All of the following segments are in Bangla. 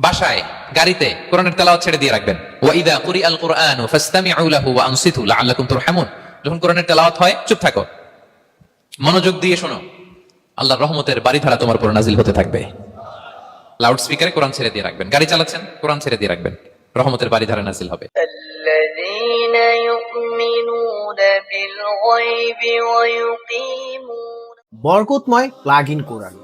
বাসায় গাড়িতে কোরআনের তেলাওয়াত ছেড়ে দিয়ে রাখবেন। ওয়াইদা কুরি আল কোরআন ফাস্তামিউ লাহু ওয়া আনসিতু লাআল্লাকুম তুরহামুন। যখন কোরআনের তেলাওয়াত হয় চুপ থাকো। মনোযোগ দিয়ে শোনো। আল্লাহর রহমতের বাড়িধারা তোমার উপর নাজিল হতে থাকবে। লাউড স্পিকারে কোরআন ছেড়ে দিয়ে রাখবেন। গাড়ি চালাচ্ছেন কোরআন ছেড়ে দিয়ে রাখবেন। রহমতের নাজিল হবে। বরকতময় প্লাগ ইন কোরআন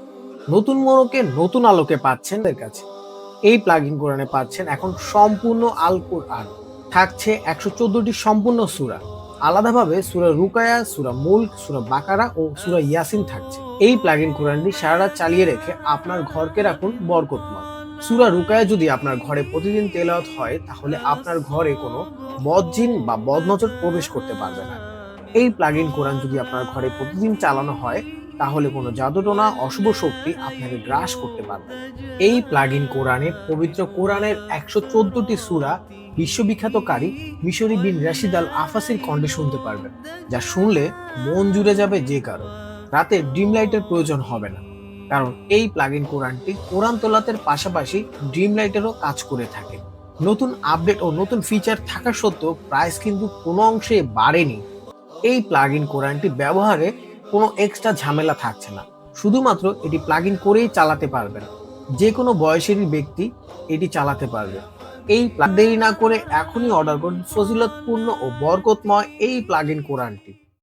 নতুন মনকে নতুন আলোকে পাচ্ছেন এর কাছে। এই প্লাগ ইন কোরআনে পাচ্ছেন এখন সম্পূর্ণ আল কোরআন থাকছে একশো চোদ্দটি সম্পূর্ণ সুরা। আলাদাভাবে সুরা রুকায়া, সুরা মুল্ক, সুরা বাকারা ও সুরা ইয়াসিন থাকছে। এই প্লাগ ইন কোরআনটি সারা চালিয়ে রেখে আপনার ঘরকে রাখুন বরকতময়। সুরা রুকায়া যদি আপনার ঘরে প্রতিদিন তেলাওয়াত হয়, তাহলে আপনার ঘরে কোনো বদজিন বা বদনজর প্রবেশ করতে পারবে না। এই প্লাগ ইন কোরআন যদি আপনার ঘরে প্রতিদিন চালানো হয় তাহলে কোনো জাদুটোনা অশুভ শক্তি আপনাকে গ্রাস করতে পারবে। এই প্লাগ ইন কোরআনে পবিত্র কোরআনের একশো চোদ্দটি সুরা বিশ্ববিখ্যাতকারী মিশরি বিন রাশিদ আল আফাসির কণ্ঠে শুনতে পারবেন, যা শুনলে মন জুড়ে যাবে যে কারও রাতে ড্রিম লাইটের প্রয়োজন হবে না, কারণ এই প্লাগ ইন কোরআনটি কোরআন তোলাতের পাশাপাশি ড্রিম লাইটেরও কাজ করে থাকে। নতুন আপডেট ও নতুন ফিচার থাকা সত্ত্বেও প্রাইস কিন্তু কোনো অংশে বাড়েনি। এই প্লাগ ইন কোরআনটি ব্যবহারে কোনো এক্সট্রা ঝামেলা থাকছে না। শুধুমাত্র এটি প্লাগ ইন করেই চালাতে পারবেন যে কোনো বয়সেরই ব্যক্তি এটি চালাতে পারবে। এই প্লাগ দেরি না করে এখনই অর্ডার করুন ফজিলতপূর্ণ ও বরকতময় এই প্লাগ ইন কোরআনটি।